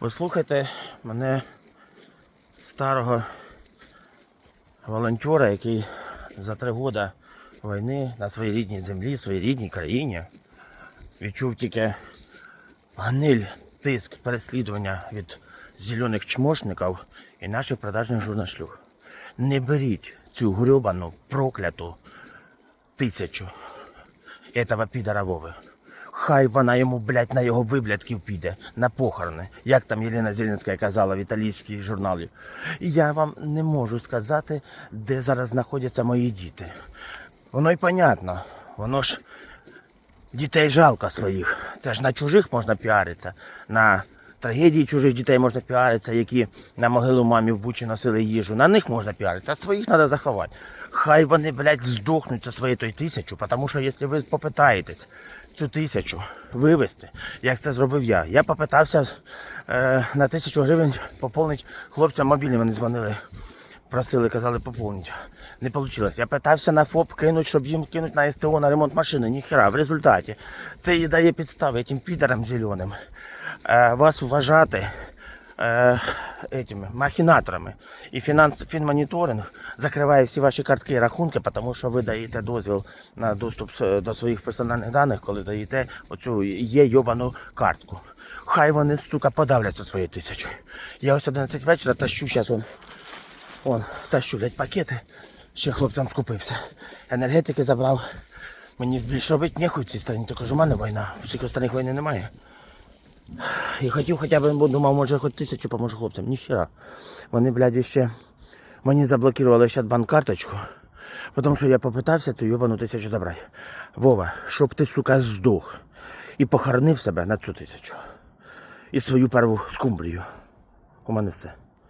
Послухайте мене старого волонтера, який за три роки війни на своїй рідній землі, в своїй рідній країні відчув тільки гниль, тиск, переслідування від зелених чмошників і наших продажних журнашлюг. Не беріть цю грьобану, прокляту тисячу этого підара Вови. Хай вона йому, блядь, на його виблядків піде, на похорони. Як там Єлена Зеленська казала в італійській журналі. Я вам не можу сказати, де зараз знаходяться мої діти. Воно й понятно. Воно ж дітей жалко своїх. Це ж на чужих можна піаритися, на трагедії чужих дітей можна піаритися, які на могилу мамі в Бучі носили їжу. На них можна піаритися, а своїх треба заховати. Хай вони, блядь, здохнуть за своєю той тисячу, тому що якщо ви попитаєтесь цю тисячу вивезти, як це зробив я. Я попитався е, на тисячу гривень поповнити хлопцям мобільні, вони дзвонили. Просили, казали поповнити. Не вийшло. Я питався на ФОП кинуть, щоб їм кинуть на СТО на ремонт машини. Ніхера. В результаті це і дає підстави тим підарам зеленим е, вас вважати е, этими, махінаторами. І фінанс, фінмоніторинг закриває всі ваші картки і рахунки, тому що ви даєте дозвіл на доступ до своїх персональних даних, коли даєте оцю є йобану картку. Хай вони, сука, подавляться своєю тисячою. Я ось 11 вечора тащу зараз Вон, тащу, блядь, пакети. Ще хлопцям скупився. Енергетики забрав. Мені більше робити нехуй цій країні, тільки ж у мене війна. В цих останніх війни немає. І хотів хоча б, думав, може хоч тисячу поможу хлопцям. Ніхера. Вони, блядь, ще мені заблокували ще банк-карточку. Тому що я попитався ту йобану тисячу забрати. Вова, щоб ти, сука, здох. І похоронив себе на цю тисячу. І свою перву скумбрію. У мене все.